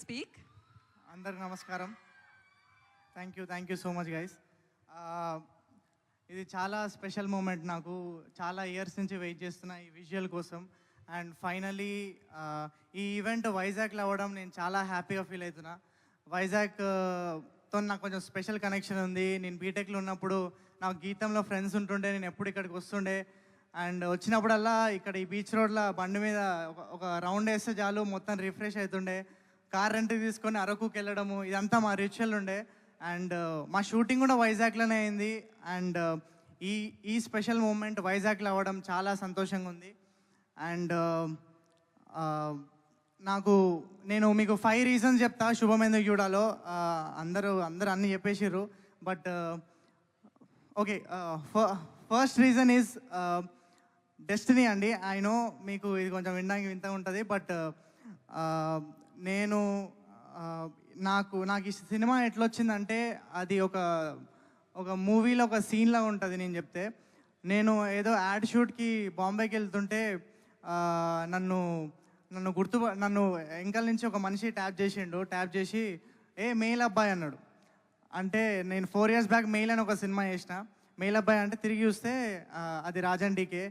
Speak అందరికి నమస్కారం. Thank you thank you so much guys ఇది చాలా స్పెషల్ మూమెంట్ నాకు. చాలా ఇయర్స్ నుంచి వెయిట్ చేస్తున్న ఈ విజువల్ కోసం. అండ్ ఫైనలీ ఈ ఈవెంట్ వైజాగ్లో అవ్వడం నేను చాలా హ్యాపీగా ఫీల్ అవుతున్నా. వైజాగ్తో నాకు కొంచెం స్పెషల్ కనెక్షన్ ఉంది. నేను బీటెక్లో ఉన్నప్పుడు నాకు గీతంలో ఫ్రెండ్స్ ఉంటుండే. నేను ఎప్పుడు ఇక్కడికి వస్తుండే. అండ్ వచ్చినప్పుడల్లా ఇక్కడ ఈ బీచ్ రోడ్లో బండి మీద ఒక రౌండ్ వేస్తే చాలు. మొత్తం రిఫ్రెష్ అవుతుండే. కార్ రెంట్ తీసుకొని అరకుకి వెళ్ళడము ఇదంతా మా రిచువల్ ఉండే. అండ్ uh, మా షూటింగ్ కూడా వైజాగ్లోనే అయింది. అండ్ uh, ఈ ఈ స్పెషల్ మూమెంట్ వైజాగ్లో అవ్వడం చాలా సంతోషంగా ఉంది. అండ్ uh, నాకు నేను మీకు ఫైవ్ రీజన్స్ చెప్తా శుభం ఎందుకు చూడాలో అందరూ అందరూ అన్ని చెప్పేసిర్రు. But okay first reason is destiny అండి. ఐ నో మీకు ఇది కొంచెం వినడానికి వింత ఉంటుంది బట్ నేను నాకు నాకు ఈ సినిమా ఎట్లొచ్చిందంటే అది ఒక ఒక మూవీలో ఒక సీన్లా ఉంటుంది నేను చెప్తే. నేను ఏదో యాడ్ షూట్కి బాంబేకి వెళ్తుంటే నన్ను నన్ను గుర్తు నన్ను ఎంకల్ నుంచి ఒక మనిషి ట్యాప్ చేసిండు. ట్యాప్ చేసి ఏ మెయిల్ అబ్బాయి అన్నాడు. అంటే నేను ఫోర్ ఇయర్స్ బ్యాక్ మెయిల్ అని ఒక సినిమా చేసిన. మెయిల్ అబ్బాయి అంటే తిరిగి చూస్తే అది Raj and DK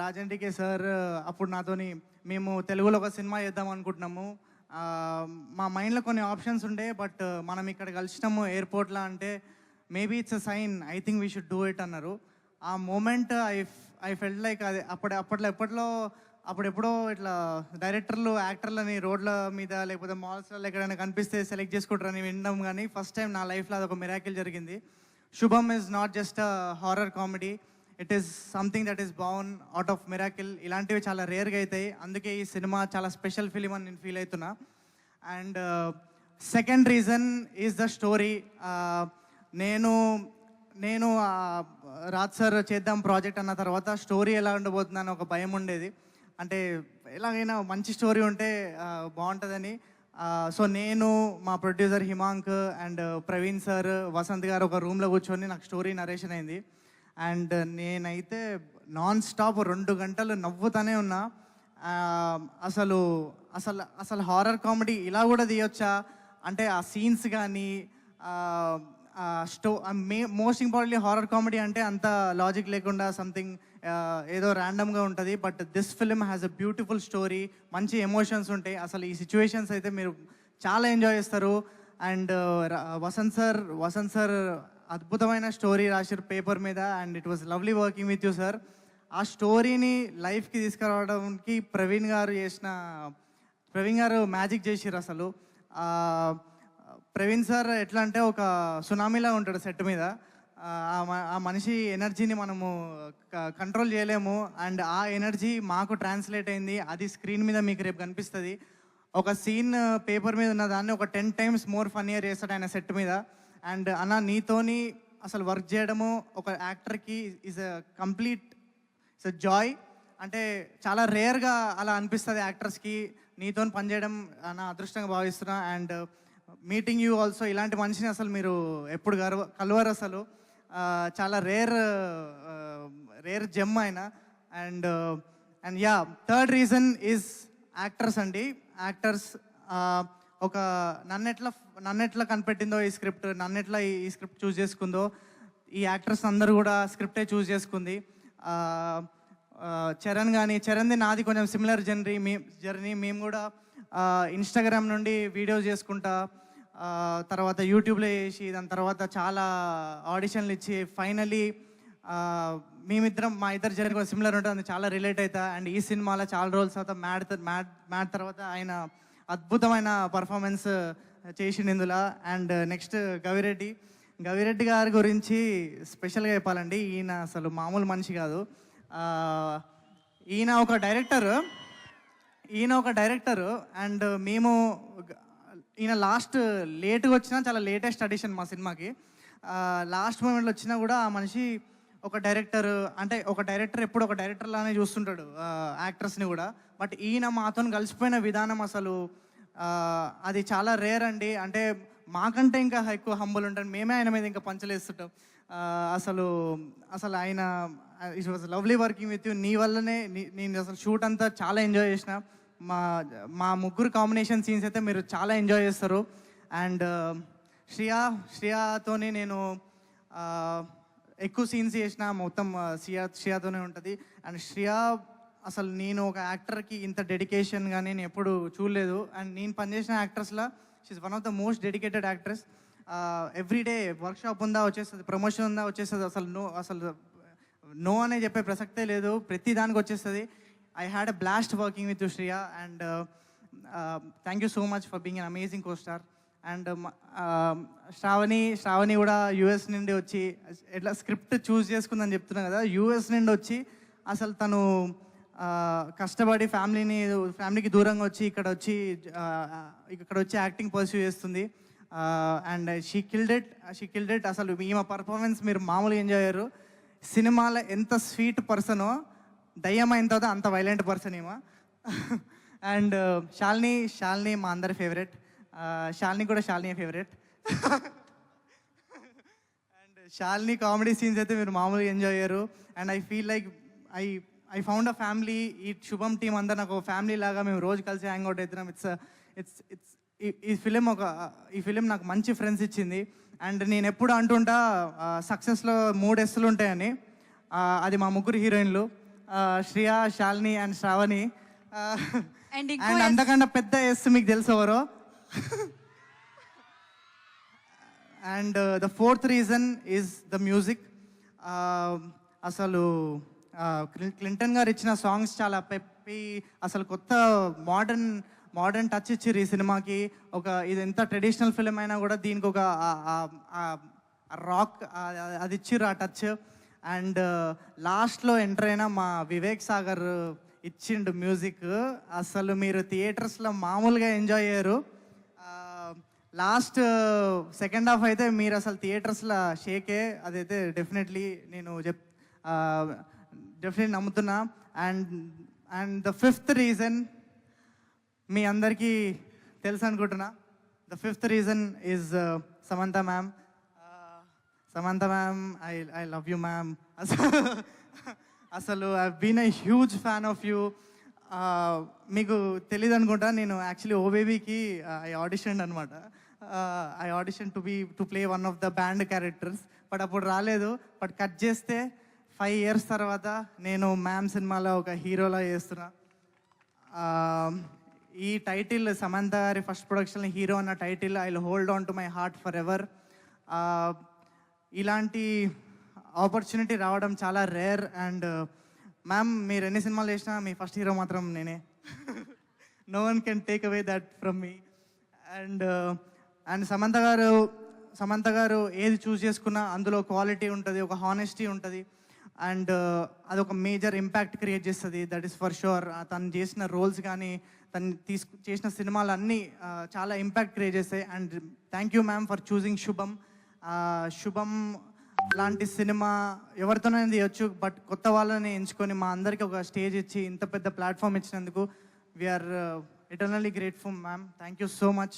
Raj and DK sir అప్పుడు నాతోని మేము తెలుగులో ఒక సినిమా చేద్దాం అనుకుంటున్నాము. మా మైండ్లో కొన్ని ఆప్షన్స్ ఉండే బట్ మనం ఇక్కడ కలిసినాము ఎయిర్పోర్ట్లో అంటే maybe it's a sign I think we should do it అన్నారు. ఆ moment I I felt like అది అప్పుడు అప్పట్లో ఎప్పట్లో అప్పుడెప్పుడో ఇట్లా డైరెక్టర్లు యాక్టర్లని రోడ్ల మీద లేకపోతే మాల్స్లో ఎక్కడైనా కనిపిస్తే సెలెక్ట్ చేసుకుంటారని వినడం కానీ ఫస్ట్ టైం నా లైఫ్లో అదొక మిరాకిల్ జరిగింది. Subham is not just horror comedy it is something that is born out of miracle ఇలాంటివి చాలా రేర్గా అవుతాయి. అందుకే ఈ సినిమా చాలా స్పెషల్ ఫిలిం అని నేను ఫీల్ అవుతున్నా. And second reason is the story నేను నేను uh, రాజ్ సార్ చేద్దాం ప్రాజెక్ట్ అన్న తర్వాత స్టోరీ ఎలా ఉండబోతుందని ఒక భయం ఉండేది. అంటే ఎలాగైనా మంచి స్టోరీ ఉంటే uh, బాగుంటుందని. సో uh, నేను మా producer Himank and Praveen sir Vasanth garu ఒక రూమ్లో కూర్చొని నాకు స్టోరీ నరేషన్ అయింది. అండ్ నేనైతే నాన్ స్టాప్ రెండు గంటలు నవ్వుతానే ఉన్నా. అసలు అసలు అసలు హారర్ కామెడీ ఇలా కూడా తీయొచ్చా? అంటే ఆ సీన్స్ కానీ స్టో మే మోస్ట్ ఇంపార్టెంట్లీ హారర్ కామెడీ అంటే అంత లాజిక్ లేకుండా సంథింగ్ ఏదో ర్యాండమ్గా ఉంటుంది. But this film has a beautiful story. మంచి ఎమోషన్స్ ఉంటాయి. అసలు ఈ సిచ్యువేషన్స్ అయితే మీరు చాలా ఎంజాయ్ చేస్తారు. And Vasanth sir Vasanth sir అద్భుతమైన స్టోరీ రాశారు పేపర్ మీద and it was lovely working with you sir. ఆ స్టోరీని లైఫ్కి తీసుకురావడానికి ప్రవీణ్ గారు చేసిన ప్రవీణ్ గారు మ్యాజిక్ చేసిర్రు అసలు. ప్రవీణ్ సార్ ఎట్లా అంటే ఒక సునామీలా ఉంటాడు సెట్ మీద. ఆ, మ- ఆ మనిషి ఎనర్జీని మనము కంట్రోల్ చేయలేము అండ్ ఆ ఎనర్జీ మాకు ట్రాన్స్లేట్ అయింది. అది స్క్రీన్ మీద మీకు రేపు కనిపిస్తుంది. ఒక సీన్ పేపర్ మీద ఉన్న దాన్ని ఒక ten times more fun year చేస్తాడు ఆయన సెట్ మీద. అండ్ అన్న నీతోని అసలు వర్క్ చేయడము ఒక యాక్టర్కి is a complete it's joy అంటే చాలా రేర్గా అలా అనిపిస్తుంది యాక్టర్స్కి. నీతో పనిచేయడం నా అదృష్టంగా భావిస్తున్నా. అండ్ మీటింగ్ యూ ఆల్సో ఇలాంటి మనిషిని అసలు మీరు ఎప్పుడు గర్వ కలవరు అసలు. చాలా రేర్ రేర్ జెమ్ ఆయన. And and yeah third reason is actors అండి. యాక్టర్స్ ఒక నన్నెట్లా నన్నెట్లా కనిపెట్టిందో ఈ స్క్రిప్ట్ నన్నెట్లా ఈ- ఈ స్క్రిప్ట్ చూస్ చేసుకుందో ఈ యాక్టర్స్ అందరూ కూడా స్క్రిప్టే చూస్ చేసుకుంది. చరణ్ కానీ చరణ్ది నాది కొంచెం సిమిలర్ జర్నీ మీ జర్నీ మేము కూడా ఇన్స్టాగ్రామ్ నుండి వీడియోస్ చేసుకుంటా తర్వాత యూట్యూబ్లో చేసి దాని తర్వాత చాలా ఆడిషన్లు ఇచ్చి ఫైనలీ మేమిద్దరం మా ఇద్దరు జర్నీ కూడా సిమిలర్ ఉంటుంది చాలా రిలేట్ అవుతా అండ్ ఈ సినిమాలో చాలా రోజుల తర్వాత మ్యాడ్ మ్యాడ్ మ్యాడ్ తర్వాత ఆయన అద్భుతమైన పర్ఫార్మెన్స్ uh, చేసిండు ఇందులో. And next uh, uh, Gavireddy. Gavireddy గారి గురించి స్పెషల్గా చెప్పాలండి. ఈయన అసలు మామూలు మనిషి కాదు. ఈయన ఒక డైరెక్టర్ ఈయన ఒక డైరెక్టర్ అండ్ మేము ఈయన లాస్ట్ లేట్గా వచ్చినా చాలా లేటెస్ట్ అడిషన్ మా సినిమాకి. లాస్ట్ మూమెంట్లో వచ్చినా కూడా ఆ మనిషి ఒక డైరెక్టర్ అంటే ఒక డైరెక్టర్ ఎప్పుడు ఒక డైరెక్టర్ లానే చూస్తుంటాడు యాక్ట్రెస్ని కూడా. బట్ ఈయన మాతో కలిసిపోయిన విధానం అసలు అది చాలా రేర్ అండి. అంటే మాకంటే ఇంకా ఎక్కువ హంబుల్ ఉంటాను మేమే ఆయన మీద ఇంకా పంచలేస్తుంటాం. అసలు అసలు ఆయన it was lovely working with you నీ వల్లనే నేను అసలు షూట్ అంతా చాలా ఎంజాయ్ చేసిన. మా మా ముగ్గురు కాంబినేషన్ సీన్స్ అయితే మీరు చాలా ఎంజాయ్ చేస్తారు. అండ్ శ్రియా శ్రియాతోని నేను ఎక్కువ సీన్స్ చేసిన మొత్తం శ్రియా శ్రియాతోనే ఉంటుంది. అండ్ శ్రియా అసలు నేను ఒక యాక్టర్కి ఇంత డెడికేషన్ కానీ నేను ఎప్పుడు చూడలేదు. అండ్ నేను పనిచేసిన యాక్టర్స్లో she's one of the most dedicated actress every day workshop ఉందా వచ్చేస్తుంది ప్రమోషన్ ఉందా వచ్చేస్తుంది అసలు నో అసలు నో అనే చెప్పే ప్రసక్తే లేదు. ప్రతి దానికి వచ్చేస్తుంది. I had a blast working with Shriya and thank you so much for being an amazing co star and Shravani Shravani కూడా యూఎస్ నుండి వచ్చి ఎట్లా స్క్రిప్ట్ చూస్ చేసుకుందని చెప్తున్నా కదా యూఎస్ నుండి వచ్చి అసలు తను కష్టపడి ఫ్యామిలీని ఫ్యామిలీకి దూరంగా వచ్చి ఇక్కడ వచ్చి ఇక్కడ వచ్చి యాక్టింగ్ పర్సూ చేస్తుంది. And she killed it she killed it అసలు ఈమె పర్ఫార్మెన్స్ మీరు మామూలుగా ఎంజాయ్ అయ్యారు సినిమాలో ఎంత స్వీట్ పర్సనో దయ్యం అయిన తర్వాత అంత వైలెంట్ పర్సన్ ఏమో అండ్ శాలిని శాలిని మా అందరి ఫేవరెట్ శాలిని కూడా Shalini favourite. And Shalini comedy scenes అయితే మీరు మామూలుగా ఎంజాయ్ అయ్యారు and I feel like I I found a family ఈ శుభం టీం అందరు నాకు ఫ్యామిలీ లాగా మేము రోజు కలిసి హ్యాంగ్ అవుట్ అవుతున్నాం. ఇట్స్ ఇట్స్ ఇట్స్ ఈ ఫిలిం ఒక ఈ ఫిలిం నాకు మంచి ఫ్రెండ్స్ ఇచ్చింది. అండ్ నేను ఎప్పుడు అంటుంటా సక్సెస్లో మూడు ఎస్సులు ఉంటాయని. అది మా ముగ్గురు హీరోయిన్లు శ్రియా శాలిని అండ్ శ్రావణి. అండ్ అంతకన్నా పెద్ద ఎస్ మీకు తెలుసు ఎవరో? And the fourth reason is the music అసలు uh, క్లింటన్ గారు ఇచ్చిన సాంగ్స్ చాలా పెప్పి అసలు కొత్త మోడర్న్ మోడర్న్ టచ్ ఇచ్చిర్రు ఈ సినిమాకి. ఒక ఇది ఎంత ట్రెడిషనల్ ఫిలిం అయినా కూడా దీనికి ఒక రాక్ అది ఇచ్చిర్రు ఆ టచ్ అండ్ లాస్ట్లో ఎంటర్ అయిన మా వివేక్ సాగర్ ఇచ్చిండు మ్యూజిక్ అసలు మీరు థియేటర్స్లో మామూలుగా ఎంజాయ్ అయ్యారు. లాస్ట్ సెకండ్ హాఫ్ అయితే మీరు అసలు థియేటర్స్లో షేకే. అదైతే డెఫినెట్లీ నేను చెప్ డెఫినెట్లీ నమ్ముతున్నా. And and the fifth reason మీ అందరికీ తెలుసు అనుకుంటున్నా. The fifth reason is Samantha ma'am. Samantha ma'am I I love you ma'am. అసలు I been I huge fan of you. మీకు తెలియదు అనుకుంటా నేను యాక్చువల్లీ ఓబేబీకి ఐ ఆడిషన్ అనమాట I audition to be to play one of the band characters but అప్పుడు రాలేదు. But cut చేస్తే ఫైవ్ ఇయర్స్ తర్వాత నేను మ్యామ్ సినిమాలో ఒక హీరోలా చేస్తున్నా. Um, ఈ టైటిల్ సమంత గారి ఫస్ట్ ప్రొడక్షన్ హీరో అన్న title I hold on to my heart forever ఇలాంటి ఆపర్చునిటీ రావడం చాలా రేర్ అండ్ మ్యామ్ మీరు ఎన్ని సినిమాలు చేసినా మీ ఫస్ట్ హీరో మాత్రం నేనే. No one can take away that from me and and Samantha garu Samantha garu ఏది చూస్ చేసుకున్నా అందులో క్వాలిటీ ఉంటుంది ఒక హానెస్టీ ఉంటుంది. అండ్ uh, అదొక మేజర్ ఇంపాక్ట్ క్రియేట్ చేస్తుంది. దట్ ఈస్ ఫర్ షూర్ తను చేసిన రోల్స్ కానీ తను తీసుకు చేసిన సినిమాలు అన్నీ uh, చాలా ఇంపాక్ట్ క్రియేట్ చేస్తాయి. And thank you ma'am for choosing Subham Subham లాంటి సినిమా ఎవరితోనైనా తీయొచ్చు బట్ కొత్త వాళ్ళని ఎంచుకొని మా అందరికి ఒక స్టేజ్ ఇచ్చి ఇంత పెద్ద ప్లాట్ఫామ్ ఇచ్చినందుకు we're eternally grateful ma'am thank you so much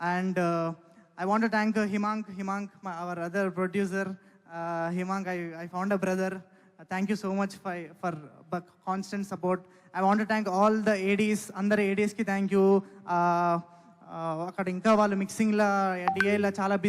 and uh, I want to thank uh, Himang, Himang, my, our other producer, uh, Himang. I, I found a brother. Uh, thank you so much for for the constant support. I want to thank all the ADs, అందరు ADs కి thank you అక్కడ ఇంకా వాళ్ళు మిక్సింగ్లో డిఐలో చాలా busy